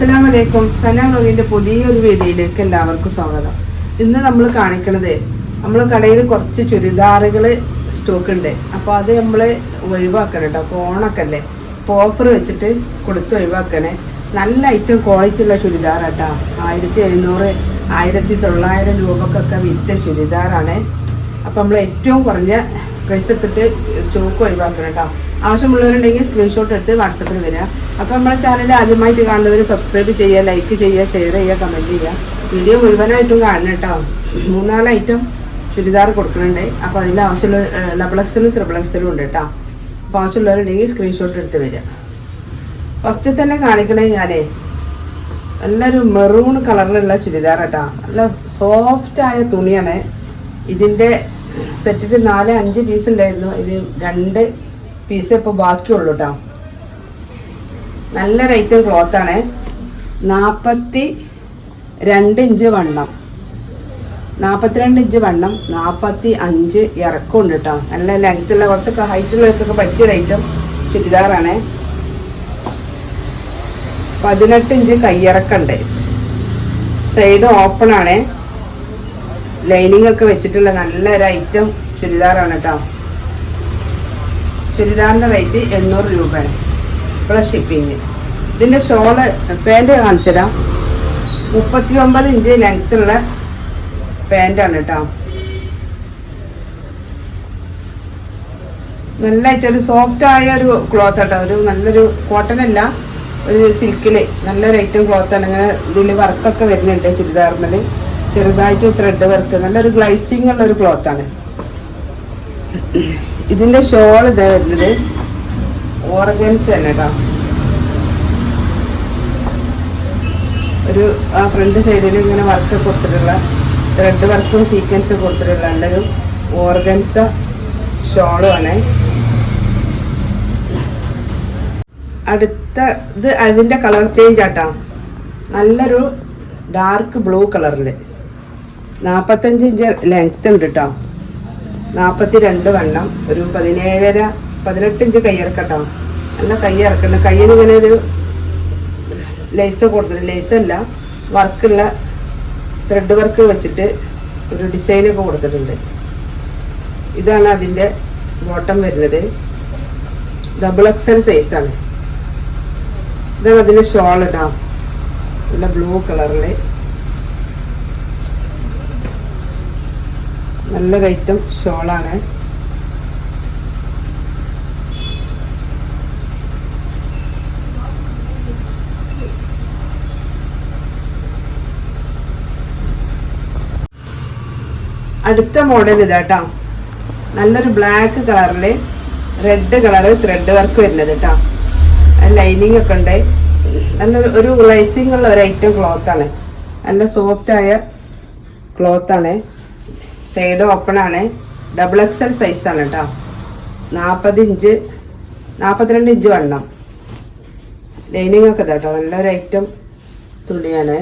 അസ്സലാമു വലൈക്കും സന വ്ലോഗിന്റെ പുതിയൊരു വീഡിയോയിലേക്ക് എല്ലാവർക്കും സ്വാഗതം. ഇന്ന് നമ്മൾ കാണിക്കണത് നമ്മൾ കടയിൽ കുറച്ച് ചുരിദാറുകൾ സ്റ്റോക്ക് ഉണ്ട് അപ്പോൾ അത് നമ്മൾ ഒഴിവാക്കണം കേട്ടോ. അപ്പോൾ ഓണൊക്കെ ഓഫർ വെച്ചിട്ട് കൊടുത്ത് ഒഴിവാക്കണേ. നല്ല ഐറ്റം ക്വാളിറ്റി ഉള്ള ചുരിദാർ കേട്ടോ ആയിരത്തി എഴുന്നൂറ് ആയിരത്തി തൊള്ളായിരം രൂപക്കൊക്കെ വിറ്റ ചുരിദാറാണ്. അപ്പോൾ നമ്മൾ ഏറ്റവും കുറഞ്ഞ പ്രൈസ് എടുത്തിട്ട് സ്റ്റോക്ക് ഒഴിവാക്കണം കേട്ടോ. ആവശ്യമുള്ളവരുണ്ടെങ്കിൽ സ്ക്രീൻഷോട്ട് എടുത്ത് വാട്സപ്പിൽ വരിക. അപ്പോൾ നമ്മുടെ ചാനൽ ആദ്യമായിട്ട് കാണുന്നവർ സബ്സ്ക്രൈബ് ചെയ്യുക ലൈക്ക് ചെയ്യുക ഷെയർ ചെയ്യുക കമന്റ് ചെയ്യുക. വീഡിയോ മുഴുവനായിട്ടും കാണണം കേട്ടോ. മൂന്നാൽ ഐറ്റം ചുരിദാർ കൊടുക്കുന്നുണ്ട്. അപ്പോൾ അതിൽ ആവശ്യമുള്ള ത്രിബിൾ എക്സലും ഉണ്ട് കേട്ടോ. അപ്പോൾ ആവശ്യമുള്ളവരുണ്ടെങ്കിൽ സ്ക്രീൻഷോട്ട് എടുത്ത് വരിക. ഫസ്റ്റ് തന്നെ കാണിക്കണേ ഞാനേ. നല്ലൊരു മെറൂൺ കളറിലുള്ള ചുരിദാർ കേട്ടോ. നല്ല സോഫ്റ്റ് ആയ തുണിയാണ്. ഇതിന്റെ സെറ്റിൽ നാല് അഞ്ച് പീസ് ഉണ്ടായിരുന്നു. ഇത് രണ്ട് പീസ് ഇപ്പോൾ ബാക്കിയുള്ളൂ കേട്ടോ നല്ല റേറ്റ് ക്ലോത്താണ് നാൽപ്പത്തി രണ്ട് ഇഞ്ച് വണ്ണം. നാൽപ്പത്തിരണ്ട് ഇഞ്ച് വണ്ണം നാൽപ്പത്തി അഞ്ച് ഇറക്കമുണ്ട് കേട്ടോ നല്ല ലെങ്ത്തുള്ള കുറച്ചൊക്കെ ഹൈറ്റുള്ളവർക്കൊക്കെ പറ്റിയ റേറ്റും ചുരിദാറാണ് പതിനെട്ട് ഇഞ്ച് കയ്യിറക്കുണ്ട് സൈഡ് ഓപ്പൺ ആണ്. ലൈനിങ് ഒക്കെ വെച്ചിട്ടുള്ള നല്ലൊരു ഐറ്റം ചുരിദാറാണ് കേട്ടോ ചുരിദാറിന്റെ റേറ്റ് എണ്ണൂറ് രൂപയാണ്. പ്ലസ് ഷിപ്പിങ് ഇതിന്റെ ഷോൾ പാന്റ് കാണിച്ചു തരാം മുപ്പത്തി ഒമ്പത് ഇഞ്ച് ലെങ്ത്തുള്ള പാന്റാണ് കേട്ടോ. ഒരു സോഫ്റ്റ് ആയ ഒരു ക്ലോത്ത് കേട്ടോ ഒരു നല്ലൊരു കോട്ടൺ അല്ല ഒരു സിൽക്കിൽ നല്ലൊരു ഐറ്റം ക്ലോത്ത് ആണ്. ഇങ്ങനെ ഇതിൽ വർക്കൊക്കെ വരുന്നുണ്ട് ചുരിദാറിൽ ചെറുതായിട്ട് ത്രെഡ് വർക്ക് നല്ലൊരു ഗ്ലൈസിങ് ഉള്ള ഒരു ക്ലോത്ത് ആണ്. ഇതിന്റെ ഷോൾ ഇതാ വരുന്നത്. ഓർഗൻസ് തന്നെ കേട്ടോ ഒരു ആ ഫ്രണ്ട് സൈഡിൽ ഇങ്ങനെ വർക്ക് കൊടുത്തിട്ടുള്ള ത്രെഡ് വർക്കും സീക്വൻസ് കൊടുത്തിട്ടുള്ള നല്ലൊരു ഓർഗൻസ ഷോളുമാണ് ആണ്. അടുത്ത ഇത് അതിന്റെ കളർ ചേഞ്ച് ആട്ടോ. നല്ലൊരു ഡാർക്ക് ബ്ലൂ കളറിൽ നാൽപ്പത്തഞ്ച് ഇഞ്ച് ലെങ്ത് ഉണ്ട് കേട്ടോ നാൽപ്പത്തി രണ്ട് വണ്ണം. ഒരു പതിനേഴര പതിനെട്ട് ഇഞ്ച് കയ്യിറക്കട്ടോ നല്ല കയ്യിറക്കണം കയ്യിൽ ഇങ്ങനെ ഒരു ലേസ് കൊടുത്തിട്ട് ലേസ് അല്ല വർക്കുള്ള ത്രെഡ് വർക്ക് വെച്ചിട്ട് ഒരു ഡിസൈനൊക്കെ കൊടുത്തിട്ടുണ്ട്. ഇതാണ് അതിന്റെ ബോട്ടം വരുന്നത്. ഡബിൾ എക്സൽ സൈസാണ് ഇതാണ് അതിന്റെ ഷോൾ ഇടാം നല്ല ബ്ലൂ കളറിൽ നല്ലൊരു ഐറ്റം ഷോളാണ്. അടുത്ത മോഡൽ ഇതാട്ടോ നല്ലൊരു ബ്ലാക്ക് കളറിൽ റെഡ് കളറ് ത്രെഡ് വർക്ക് വരുന്നത് കേട്ടോ ലൈനിങ് ഒക്കെ ഉണ്ട്. നല്ലൊരു ഒരു റൈസിങ് ഉള്ള ഒരു ഐറ്റം ക്ലോത്താണ് നല്ല സോഫ്റ്റായ ക്ലോത്താണ് സൈഡ് ഓപ്പൺ ആണ്. ഡബിൾ എക്സൽ ആണ് കേട്ടോ നാൽപ്പത് ഇഞ്ച് നാൽപ്പത്തിരണ്ട് ഇഞ്ച് വണ്ണം. ലൈനിങ് ഒക്കെ കേട്ടോ നല്ലൊരു ഐറ്റം തുണിയാണ്.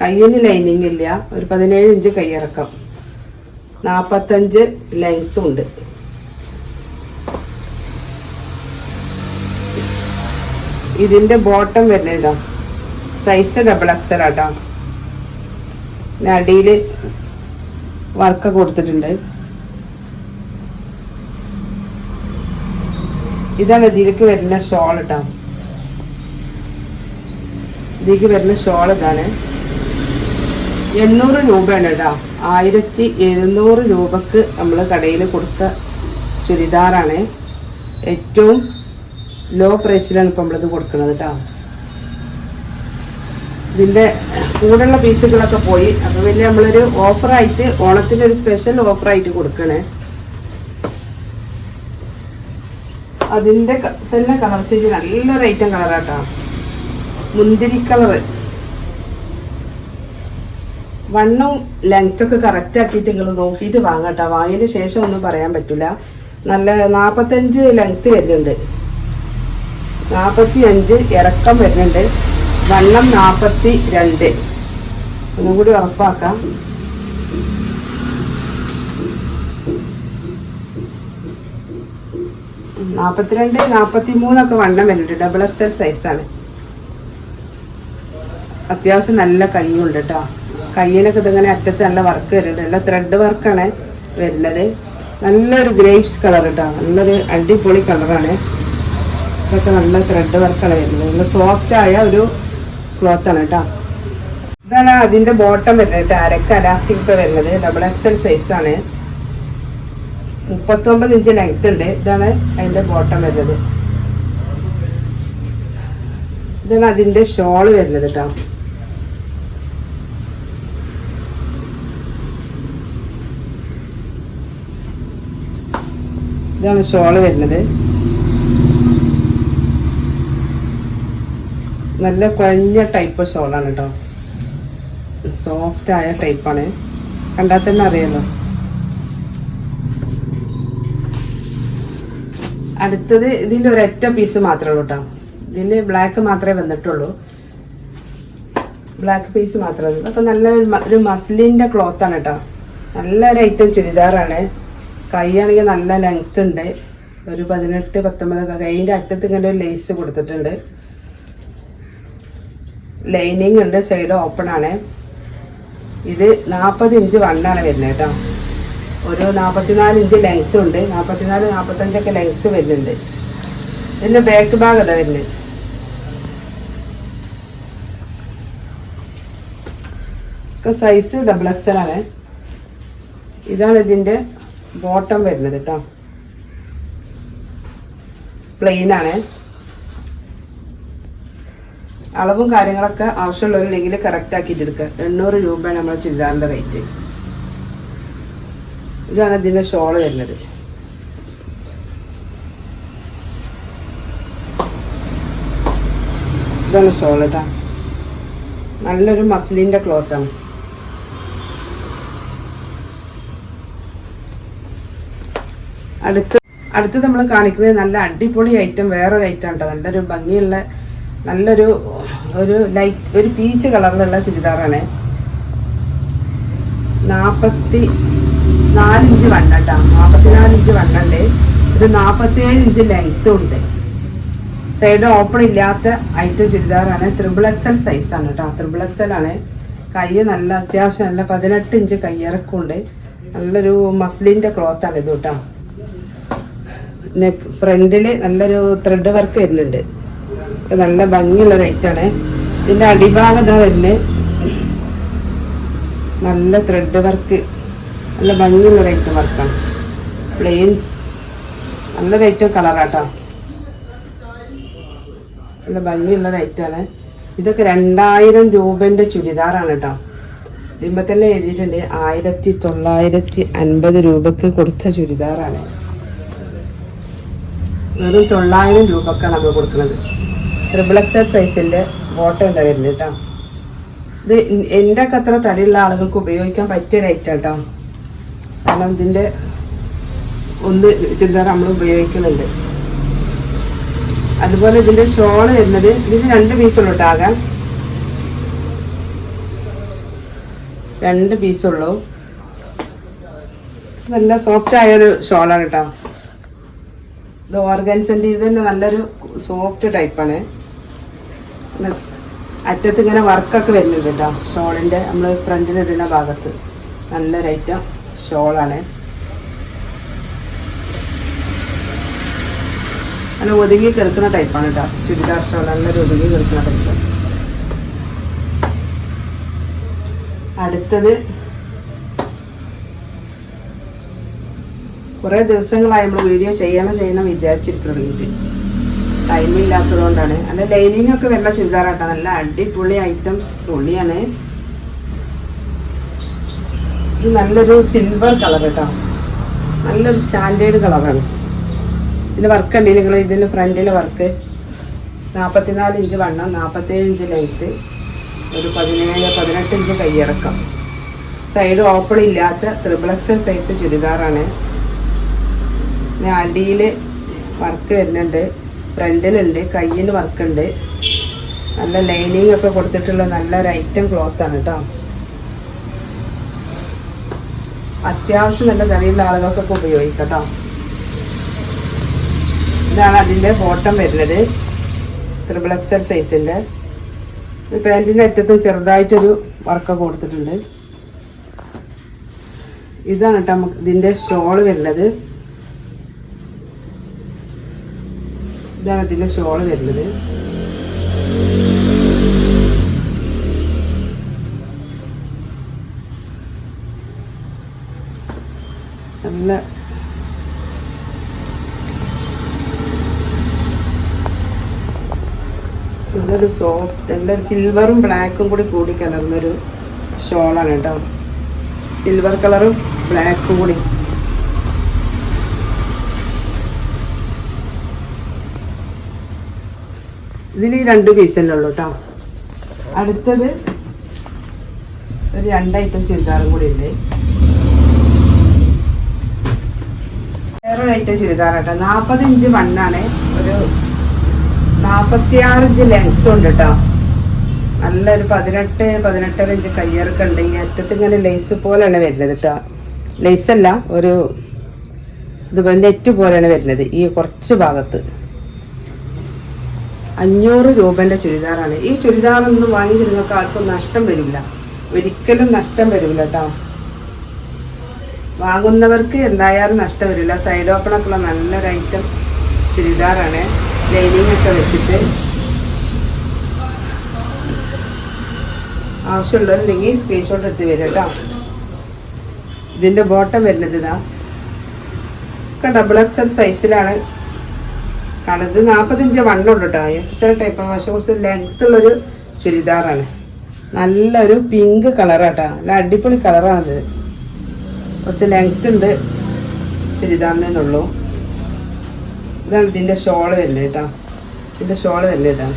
കയ്യിന് ലൈനിങ് ഇല്ല. ഒരു പതിനേഴ് ഇഞ്ച് കയ്യിറക്കം നാൽപ്പത്തഞ്ച് ലെങ്ത്തും ഉണ്ട്. ഇതിന്റെ ബോട്ടം വരുന്നതാ സൈസ് ഡബിൾ എക്സൽ ആട്ടോ അടിയിൽ വർക്ക് കൊടുത്തിട്ടുണ്ട്. ഇതാണ് ഇതിലേക്ക് വരുന്ന ഷോൾ കേട്ടോ ഇതിലേക്ക് വരുന്ന ഷോൾ ഇതാണ്. എണ്ണൂറ് രൂപയാണ് കേട്ടോ ആയിരത്തി എഴുന്നൂറ് രൂപക്ക് നമ്മൾ കടയിൽ കൊടുത്ത ചുരിദാറാണ്. ഏറ്റവും ലോ പ്രൈസിലാണ് ഇപ്പം നമ്മളിത് കൊടുക്കുന്നത് കേട്ടോ ഇതിന്റെ കൂടെയുള്ള പീസുകളൊക്കെ പോയി. അപ്പോൾ വലിയ നമ്മളൊരു ഓഫറായിട്ട് ഓണത്തിന് ഒരു സ്പെഷ്യൽ ഓഫറായിട്ട് കൊടുക്കണേ. അതിന്റെ തന്നെ കളർ ചേഞ്ച് നല്ലൊരു ഐറ്റം കളറാട്ടോ. മുന്തിരി കളറ്. വണ്ണവും ലെങ്ത് ഒക്കെ കറക്റ്റ് ആക്കിയിട്ട് നിങ്ങൾ നോക്കിയിട്ട് വാങ്ങട്ടോ. വാങ്ങിയതിന് ശേഷം ഒന്നും പറയാൻ പറ്റില്ല നല്ല നാൽപ്പത്തഞ്ച് ലെങ്ത് വരുന്നുണ്ട്. നാൽപ്പത്തി അഞ്ച് ഇറക്കം വരുന്നുണ്ട്. വണ്ണം നാൽപ്പത്തി രണ്ട് ഒന്നും കൂടി ഉറപ്പാക്കാം. നാൽപ്പത്തിരണ്ട് നാൽപ്പത്തി മൂന്നൊക്കെ വണ്ണം വരുന്നുണ്ട് ഡബിൾ എക്സൽ സൈസാണ് അത്യാവശ്യം നല്ല കയ്യുണ്ട് കേട്ടോ. കയ്യിനൊക്കെ ഇതിങ്ങനെ അറ്റത്ത് നല്ല വർക്ക് വരുന്നുണ്ട്. നല്ല ത്രെഡ് വർക്കാണ് വരുന്നത്. നല്ലൊരു ഗ്രേപ്സ് കളർ കേട്ടോ. നല്ലൊരു അടിപൊളി കളറാണ് ഇതൊക്കെ നല്ല ത്രെഡ് വർക്കാണ് വരുന്നത്. നല്ല സോഫ്റ്റായ ഒരു ക്ലോത്ത് ആണ് കേട്ടോ. ഇതാണ് അതിന്റെ ബോട്ടം വരുന്നത് അരക്ക് അലാസ്റ്റിക് വരുന്നത്. ഡബിൾ എക്സൽ സൈസ് ആണ്. മുപ്പത്തൊമ്പത് ഇഞ്ച് ലെങ്ത് ഉണ്ട്. ഇതാണ് അതിന്റെ ബോട്ടം വരുന്നത്. ഇതാണ് അതിന്റെ ഷോൾ വരുന്നത് കേട്ടോ. ഇതാണ് ഷോൾ വരുന്നത്. നല്ല കുഴഞ്ഞ ടൈപ്പ് ഷോളാണ് കേട്ടോ സോഫ്റ്റ് ആയ ടൈപ്പാണ് കണ്ടാൽ തന്നെ അറിയാലോ. അടുത്തത് ഇതിൽ ഒരൊറ്റ പീസ് മാത്രമേ ഉള്ളൂ കേട്ടോ ഇതിൽ ബ്ലാക്ക് മാത്രമേ വന്നിട്ടുള്ളൂ. ബ്ലാക്ക് പീസ് മാത്രമേ ഉള്ളൂ. അതൊക്കെ നല്ല ഒരു മസ്ലിന്റെ ക്ലോത്ത് ആണ് കേട്ടോ നല്ലൊരു ഐറ്റം ചുരിദാറാണ്. കൈയാണെങ്കിൽ നല്ല ലെങ്ത് ഉണ്ട്. ഒരു പതിനെട്ട് പത്തൊമ്പതൊക്കെ കൈയിന്റെ അറ്റത്ത് ഇങ്ങനെ ഒരു ലേസ് കൊടുത്തിട്ടുണ്ട്. ലൈനിങ് ഉണ്ട് സൈഡ് ഓപ്പൺ ആണ്. ഇത് നാൽപ്പത് ഇഞ്ച് വണ്ണാണ് വരുന്നത് കേട്ടോ. ഒരു നാൽപ്പത്തിനാല് ഇഞ്ച് ലെങ്ത് ഉണ്ട്. നാൽപ്പത്തിനാല് നാൽപ്പത്തഞ്ചൊക്കെ ലെങ്ത് വരുന്നുണ്ട്. ഇതിന്റെ ബാക്ക് ഭാഗം അതാ വരുന്നത്. ഒക്കെ സൈസ് ഡബിൾ എക്സൽ ആണ്. ഇതാണ് ഇതിന്റെ ബോട്ടം വരുന്നത് കേട്ടോ. പ്ലെയിൻ ആണ്. അളവും കാര്യങ്ങളൊക്കെ ആവശ്യമുള്ളവരുണ്ടെങ്കിൽ കറക്റ്റ് ആക്കിയിട്ട് എടുക്കുക. എണ്ണൂറ് രൂപയാണ് നമ്മുടെ ചുരിദാറിന്റെ റേറ്റ് ഇതാണ് ഇതിന്റെ ഷോൾ വരുന്നത്. ഇതാണ് ഷോൾ കേട്ടോ നല്ലൊരു മസ്ലിന്റെ ക്ലോത്താണ് അടുത്ത് അടുത്ത് നമ്മൾ കാണിക്കുന്നത് നല്ല അടിപൊളി ഐറ്റം വേറൊരു ഐറ്റം കേട്ടോ നല്ലൊരു ഭംഗിയുള്ള നല്ലൊരു ഒരു ലൈറ്റ് ഒരു പീച്ച് കളറിലുള്ള ചുരിദാറാണ്. നാൽപ്പത്തി നാലിഞ്ച് വണ്ണ കേട്ടോ നാൽപ്പത്തിനാല് ഇഞ്ച് വണ്ണുണ്ട് ഇത് നാൽപ്പത്തിയേഴ് ഇഞ്ച് ലെങ്ത്തും ഉണ്ട്. സൈഡ് ഓപ്പൺ ഇല്ലാത്ത ഐറ്റം ചുരിദാറാണ്. ത്രിബിൾ എക്സൽ സൈസാണ് കേട്ടോ ത്രിബിൾ എക്സൽ ആണ്. കൈ നല്ല അത്യാവശ്യം നല്ല പതിനെട്ട് ഇഞ്ച് കയ്യിറക്കുണ്ട് നല്ലൊരു മസ്ലിന്റെ ക്ലോത്താണ് ഇത് കേട്ടോ നെക്ക് ഫ്രണ്ടിൽ നല്ലൊരു ത്രെഡ് വർക്ക് വരുന്നുണ്ട്. നല്ല ഭംഗിയുള്ള റേറ്റാണ് ഇതിന്റെ അടിഭാഗം ഇതാ വരുന്നത് നല്ല ത്രെഡ് വർക്ക് നല്ല ഭംഗിയുള്ള റേറ്റ് വർക്കാണ് പ്ലെയിൻ നല്ല റേറ്റ് കളറാട്ടോ നല്ല ഭംഗിയുള്ള റേറ്റാണ് ഇതൊക്കെ രണ്ടായിരം രൂപന്റെ ചുരിദാറാണ് കേട്ടോ. ഇതിമ്പോൾ തന്നെ എഴുതിയിട്ടുണ്ട് ആയിരത്തി തൊള്ളായിരത്തി അൻപത് രൂപക്ക് കൊടുത്ത ചുരിദാറാണ്. വെറും തൊള്ളായിരം രൂപക്കാണ് നമ്മൾ കൊടുക്കുന്നത്. ട്രിപ്പിൾ എക്സൽ സൈസിന്റെ ബോട്ടം എന്താ വരുന്നത് കേട്ടോ ഇത് എൻ- എന്റെ ഒക്കെ അത്ര തടിയുള്ള ആളുകൾക്ക് ഉപയോഗിക്കാൻ പറ്റിയ റേറ്റ് കേട്ടോ കാരണം ഇതിന്റെ ഒന്ന് ചുരിദാർ നമ്മൾ ഉപയോഗിക്കുന്നുണ്ട്. അതുപോലെ ഇതിന്റെ ഷോൾ വരുന്നത് ഇതിന് രണ്ട് പീസുള്ളൂ രണ്ട് പീസുള്ളൂ നല്ല സോഫ്റ്റ് ആയൊരു ഷോളാണ് കേട്ടോ ഇത് ഓർഗൻസിന്റെ ഇത് തന്നെ നല്ലൊരു സോഫ്റ്റ് ടൈപ്പാണ് അറ്റത്ത് ഇങ്ങനെ വർക്കൊക്കെ വരുന്നുണ്ട് കേട്ടോ ഷോളിന്റെ നമ്മൾ ഫ്രണ്ടിൽ ഇടുന്ന ഭാഗത്ത്. നല്ലൊരു ഐറ്റം. ഷോളാണ്. നല്ല ഒതുങ്ങി കിടക്കുന്ന ടൈപ്പാണ് കേട്ടോ ചുരിദാർ ഷോൾ. നല്ലൊരു ഒതുങ്ങി കിടക്കുന്ന ടൈപ്പ്. അടുത്തത് കുറേ ദിവസങ്ങളായി നമ്മൾ വീഡിയോ ചെയ്യണം ചെയ്യണം വിചാരിച്ചിരിക്കുന്നത് ടൈം ഇല്ലാത്തതുകൊണ്ടാണ്. അല്ല ലൈനിങ് ഒക്കെ വരുന്ന ചുരിദാറാട്ടോ നല്ല അടിപൊളി ഐറ്റംസ് തുണിയാണ്. ഇത് നല്ലൊരു സിൽവർ കളർ കേട്ടോ നല്ലൊരു സ്റ്റാൻഡേർഡ് കളറാണ് ഇതിന് വർക്ക് ഉണ്ട്. നിങ്ങൾ ഇതിന് ഫ്രണ്ടിലെ വർക്ക് നാൽപ്പത്തിനാല് ഇഞ്ച് വണ്ണം നാൽപ്പത്തേഴ് ഇഞ്ച് ലൈറ്റ് ഒരു പതിനേഴ് പതിനെട്ട് ഇഞ്ച് കൈയിറക്കം സൈഡ് ഓപ്പൺ ഇല്ലാത്ത ത്രിബിൾ എക്സൽ സൈസ് ചുരിദാറാണ്. അടിയിൽ വർക്ക് വരുന്നുണ്ട്. ഫ്രണ്ടിലുണ്ട് കയ്യിൽ വർക്കുണ്ട്. നല്ല ലൈനിങ് ഒക്കെ കൊടുത്തിട്ടുള്ള നല്ലൊരു ഐറ്റം ക്ലോത്താണ് കേട്ടോ അത്യാവശ്യം നല്ല തടിയുള്ള ആളുകൾക്കൊക്കെ ഉപയോഗിക്കാം ഇതാണ് അതിന്റെ ബോട്ടം വരുന്നത്. ത്രിബിൾ എക്സൽ സൈസിന്റെ പാന്റിന്റെ അറ്റത്തും ചെറുതായിട്ടൊരു വർക്കൊക്കെ കൊടുത്തിട്ടുണ്ട്. ഇതാണ് കേട്ടോ നമുക്ക് ഇതിന്റെ ഷോൾ വരുന്നത്. ഇതാണ് ഇതിന്റെ ഷോൾ വരുന്നത്. നല്ല നല്ലൊരു സോഫ്റ്റ് നല്ലൊരു സിൽവറും ബ്ലാക്കും കൂടി കൂടി കലർന്നൊരു ഷോളാണ് കേട്ടോ. സിൽവർ കളറും ബ്ലാക്കും കൂടി. ഇതിൽ രണ്ട് പീസല്ലേ ഉള്ളൂ കേട്ടോ അടുത്തത് ഒരു രണ്ട് ഐറ്റം ചുരിദാറും കൂടി ഉണ്ട്. വേറൊരു ഐറ്റം ചുരിദാർ കേട്ടോ നാൽപ്പത് ഇഞ്ച് വണ്ണാണ് ഒരു നാൽപ്പത്തിയാറ് ഇഞ്ച് ലെങ്ത് ഉണ്ട് കേട്ടോ നല്ലൊരു പതിനെട്ട് പതിനെട്ടര ഇഞ്ച് കയ്യിറക്കം ഉണ്ട്. ഈ അറ്റത്ത് ഇങ്ങനെ ലേസ് പോലെയാണ് വരുന്നത് കേട്ടോ ലേസ് അല്ല ഒരു ഇത് നെറ്റ് പോലെയാണ് വരുന്നത് ഈ കുറച്ച് ഭാഗത്ത്. അഞ്ഞൂറ് രൂപന്റെ ചുരിദാറാണ്. ഈ ചുരിദാറൊന്നും വാങ്ങിച്ച് നിങ്ങൾക്ക് ആർക്കും നഷ്ടം വരില്ല. ഒരിക്കലും നഷ്ടം വരില്ല കേട്ടോ. വാങ്ങുന്നവർക്ക് എന്തായാലും നഷ്ടം വരില്ല. സൈഡ് ഉള്ള നല്ലൊരു ഐറ്റം ചുരിദാറാണ്. ലൈനിങ് ഒക്കെ വെച്ചിട്ട്. ആവശ്യമുള്ളവരുണ്ടെങ്കിൽ സ്ക്രീൻഷോട്ട് എടുത്ത് വരും കേട്ടോ. ഇതിന്റെ ബോട്ടം വരുന്നത് ഇതാ. ഡബിൾ എക്സൽ സൈസിലാണ് കാരണം ഇത് നാൽപ്പത്തഞ്ച് വണ്ണുണ്ട് കേട്ടോ എക്സൽ ടൈപ്പ് പക്ഷെ കുറച്ച് ലെങ്ത് ഉള്ളൊരു ചുരിദാറാണ്. നല്ലൊരു പിങ്ക് കളറാട്ടോ നല്ല അടിപൊളി കളറാണത് കുറച്ച് ലെങ്ത് ഉണ്ട് ചുരിദാറിനുള്ളൂ ഇതാണ് ഇതിന്റെ ഷോൾ വരുന്നത് കേട്ടോ ഇതിന്റെ ഷോൾ വരുന്നത് ഇതാണ്.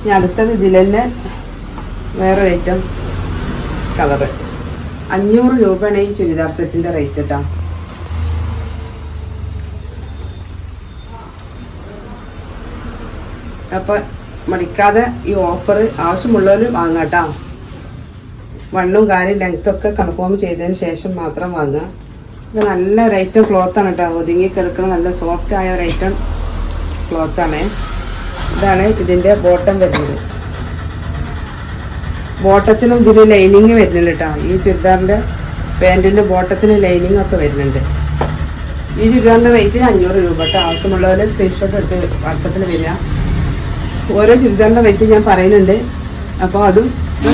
ഇനി അടുത്തത് ഇതിൽ തന്നെ വേറെ ഐറ്റം കളറ് അഞ്ഞൂറ് രൂപയാണ് ഈ ചുരിദാർ സെറ്റിന്റെ റേറ്റ് കേട്ടോ അപ്പോൾ മടിക്കാതെ ഈ ഓഫർ ആവശ്യമുള്ളവർ വാങ്ങാട്ടോ വണ്ണും കാര്യം ലെങ്ത്തും ഒക്കെ കൺഫേം ചെയ്തതിന് ശേഷം മാത്രം വാങ്ങുക. ഇത് നല്ല ഒരു ഐറ്റം ആണ് കേട്ടോ ഒതുങ്ങി കിടക്കുന്ന നല്ല സോഫ്റ്റ് ആയ ഒരു ഐറ്റം ആണ്. ഇതാണ് ഇതിന്റെ ബോട്ടം വരുന്നത്. ബോട്ടത്തിനും ഇതിന് ലൈനിങ് വരുന്നുണ്ട് കേട്ടോ ഈ ചുരിദാറിന്റെ പാന്റിന്റെ ബോട്ടത്തിന് ലൈനിങ് ഒക്കെ വരുന്നുണ്ട്. ഈ ചുരിദാറിന്റെ റേറ്റ് അഞ്ഞൂറ് രൂപ കേട്ടോ ആവശ്യമുള്ളവരെ സ്ക്രീൻഷോട്ട് എടുത്ത് വാട്സപ്പിൽ വരിക. ഓരോ ചുരിദാറിന്റെ റേറ്റ് ഞാൻ പറയുന്നുണ്ട്. അപ്പോൾ അതും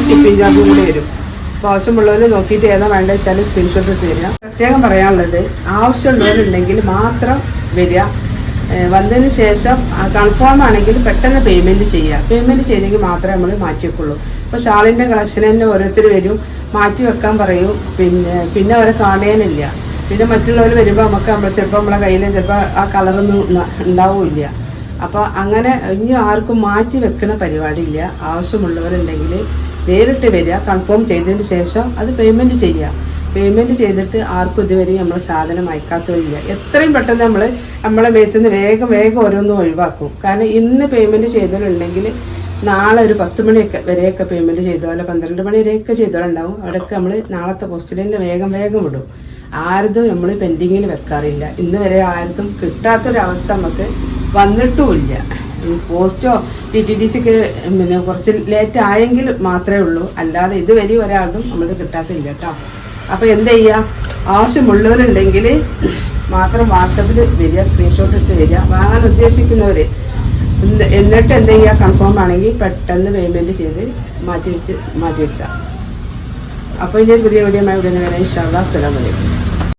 ഷിപ്പിംഗ് ചാർജും കൂടി വരും. അപ്പോൾ ആവശ്യമുള്ളവർ നോക്കിയിട്ട് ഏതാ വേണ്ടത് വെച്ചാൽ സ്ക്രീൻഷോട്ട് എടുത്ത് തരിക. പ്രത്യേകം പറയാനുള്ളത് ആവശ്യമുള്ളവരുണ്ടെങ്കിൽ മാത്രം വരിക. വന്നതിന് ശേഷം കൺഫേം ആണെങ്കിൽ പെട്ടെന്ന് പേയ്മെന്റ് ചെയ്യുക. പേയ്മെന്റ് ചെയ്തെങ്കിൽ മാത്രമേ നമ്മൾ മാറ്റി വെക്കുള്ളൂ. ഇപ്പോൾ ഷാളിന്റെ കളക്ഷൻ തന്നെ ഓരോരുത്തർ വരും. മാറ്റി വെക്കാൻ പറയും. പിന്നെ പിന്നെ അവരെ കാണാനില്ല. പിന്നെ മറ്റുള്ളവർ വരുമ്പോൾ നമുക്ക് നമ്മൾ ചിലപ്പോൾ നമ്മളെ കയ്യിൽ ചിലപ്പോൾ ആ കളറൊന്നും ഉണ്ടാവില്ല. അപ്പോൾ അങ്ങനെ ഇനി ആർക്കും മാറ്റി വെക്കുന്ന പരിപാടിയില്ല. ആവശ്യമുള്ളവരുണ്ടെങ്കിൽ നേരിട്ട് വരിക കൺഫേം ചെയ്തതിന് ശേഷം അത് പേയ്മെന്റ് ചെയ്യുക. പേയ്മെന്റ് ചെയ്തിട്ട് ആർക്കും ഇതുവരെ നമ്മൾ സാധനം അയക്കാത്തവരില്ല. എത്രയും പെട്ടെന്ന് നമ്മൾ നമ്മളെ മേത്ത് നിന്ന് വേഗം വേഗം ഓരോന്നും ഒഴിവാക്കും. കാരണം ഇന്ന് പേയ്മെന്റ് ചെയ്തവരുണ്ടെങ്കിൽ നാളെ ഒരു പത്ത് മണിയൊക്കെ വരെയൊക്കെ പേയ്മെന്റ് ചെയ്തോലെ പന്ത്രണ്ട് മണി വരെയൊക്കെ ചെയ്തോളുണ്ടാവും അവിടെയൊക്കെ നമ്മൾ നാളത്തെ പോസ്റ്റിൽ തന്നെ വേഗം വേഗം വിടും ആരതും നമ്മൾ പെൻഡിങ്ങിൽ വെക്കാറില്ല. ഇന്ന് വരെ ആർക്കും കിട്ടാത്തൊരവസ്ഥ നമുക്ക് വന്നിട്ടുമില്ല. പോസ്റ്റോ ടി ടി ഡി സിക്ക് പിന്നെ കുറച്ച് ലേറ്റ് ആയെങ്കിൽ മാത്രമേ ഉള്ളൂ. അല്ലാതെ ഇതുവരെ ഒരാളും നമ്മൾക്ക് കിട്ടാത്തില്ല കേട്ടോ. അപ്പോൾ എന്ത് ചെയ്യുക ആവശ്യമുള്ളവരുണ്ടെങ്കിൽ മാത്രം വാട്സപ്പിൽ വരിക സ്ക്രീൻഷോട്ട് ഇട്ട് വരിക. വാങ്ങാൻ ഉദ്ദേശിക്കുന്നവർ എന്നിട്ട് എന്ത് ചെയ്യുക കൺഫേം ആണെങ്കിൽ പെട്ടെന്ന് പേയ്മെന്റ് ചെയ്ത് മാറ്റി വെച്ച് മാറ്റി വെക്കുക. അപ്പോൾ ഇനി പുതിയ വീഡിയോ ഉടനെ വരാം. ഇഷ്ടമുള്ള അസ്സലാമു അലൈക്കും.